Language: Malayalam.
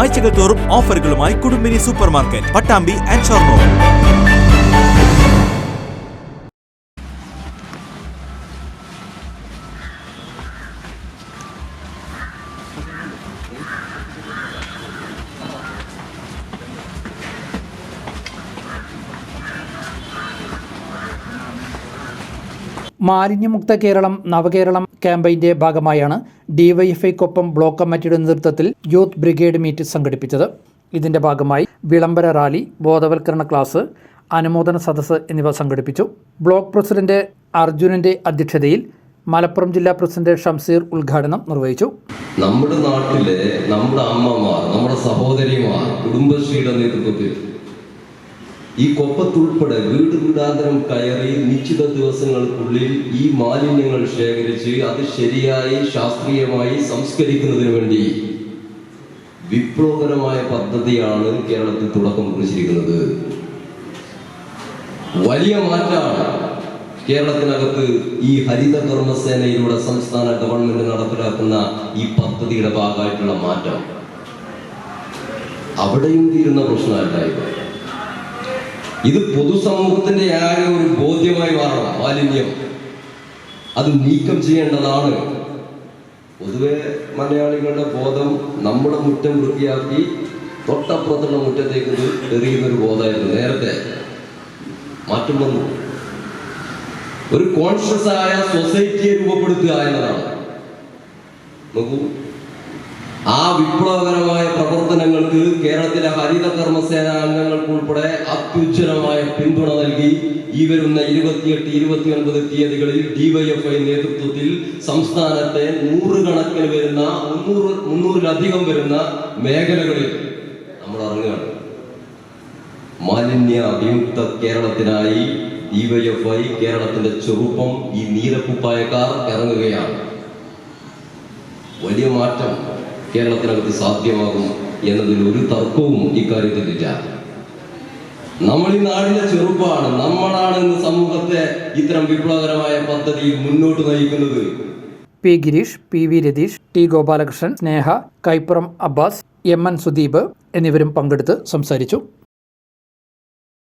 ആഴ്ചകൾ തോറും ഓഫറുകളുമായി Kudumbini super market Pattambi and Shoranur. മാലിന്യമുക്ത കേരളം നവകേരളം ക്യാമ്പയിന്റെ ഭാഗമായാണ് ഡിവൈഎഫ്ഐക്കൊപ്പം ബ്ലോക്ക് കമ്മിറ്റിയുടെ നേതൃത്വത്തിൽ യൂത്ത് ബ്രിഗേഡ് മീറ്റ് സംഘടിപ്പിച്ചത്. ഇതിന്റെ ഭാഗമായി വിളംബര റാലി ബോധവൽക്കരണ ക്ലാസ് അനുമോദന സദസ്സ് എന്നിവ സംഘടിപ്പിച്ചു. ബ്ലോക്ക് പ്രസിഡന്റ് അർജുനന്റെ അധ്യക്ഷതയിൽ മലപ്പുറം ജില്ലാ പ്രസിഡന്റ് ഷംസീർ ഉദ്ഘാടനം നിർവഹിച്ചു. നമ്മുടെ നാട്ടിലെ നമ്മുടെ അമ്മമാർ നമ്മുടെ സഹോദരിമാർ കുടുംബശ്രീയുടെ നേതൃത്വത്തിൽ ഈ കൊപ്പത്തുൾപ്പെടെ വീട് വീടാന്തരം കയറി നിശ്ചിത ദിവസങ്ങൾക്കുള്ളിൽ ഈ മാലിന്യങ്ങൾ ശേഖരിച്ച് അത് ശരിയായി ശാസ്ത്രീയമായി സംസ്കരിക്കുന്നതിന് വേണ്ടി വിപ്ലവകരമായ പദ്ധതിയാണ് കേരളത്തിൽ തുടക്കം കുറിച്ചിരിക്കുന്നത്. വലിയ മാറ്റമാണ് കേരളത്തിനകത്ത് ഈ ഹരിത കർമ്മസേനയിലൂടെ സംസ്ഥാന ഗവൺമെന്റ് നടപ്പിലാക്കുന്ന ഈ പദ്ധതിയുടെ ഭാഗമായിട്ടുള്ള മാറ്റം. അവിടെയും തീരുന്ന ഇത്. ഇത് പൊതുസമൂഹത്തിന്റെ ആകെ ഒരു ബോധ്യമായി മാറണം മാലിന്യം. അത് നീക്കം ചെയ്യേണ്ടതാണ്. പൊതുവെ മലയാളികളുടെ ബോധം നമ്മുടെ മുറ്റം വൃത്തിയാക്കി തൊട്ടപ്പുറത്തുള്ള മുറ്റത്തേക്ക് എറിയുന്ന ഒരു ബോധമായിരുന്നു നേരത്തെ. മാറ്റം വന്നു. ഒരു കോൺഷ്യസ് ആയ സൊസൈറ്റിയെ രൂപപ്പെടുത്തുക എന്നതാണ്. നോക്കൂ ആ വിപ്ലവകരമായ പ്രവർത്തനങ്ങൾക്ക് കേരളത്തിലെ ഹരിത കർമ്മസേന അംഗങ്ങൾക്ക് ഉൾപ്പെടെ അത്യുജ്വലമായ പിന്തുണ നൽകി. ഈ വരുന്ന ഇരുപത്തിയെട്ട് ഇരുപത്തി ഒൻപത് തീയതികളിൽ ഡിവൈഎഫ്ഐ നേതൃത്വത്തിൽ സംസ്ഥാനത്തെ നൂറുകണക്കിന് വരുന്ന മുന്നൂറ് മുന്നൂറിലധികം വരുന്ന മേഖലകളിൽ നമ്മൾ ഇറങ്ങുകയാണ്. മാലിന്യ വിമുക്ത കേരളത്തിനായി ഡിവൈഎഫ്ഐ കേരളത്തിന്റെ ചെറുപ്പം ഈ നീലക്കുപ്പായക്കാർ ഇറങ്ങുകയാണ്. വലിയ മാറ്റം. കേരളത്തിനകത്ത് സാധ്യമാകും എന്നതിൽ ഒരു തർക്കവും ഇക്കാര്യത്തിലില്ല നമ്മൾ ഈ നാടിന്റെ ചെറുപ്പാണ് നമ്മളാണ് ഇന്ന് സമൂഹത്തെ ഇത്തരം വിപ്ലവകരമായ പദ്ധതിയിൽ മുന്നോട്ട് നയിക്കുന്നത്. P Girish P V Ratheesh T Gopalakrishnan Sneha Kaippuram Abbas M N Sudeep എന്നിവരും പങ്കെടുത്ത് സംസാരിച്ചു.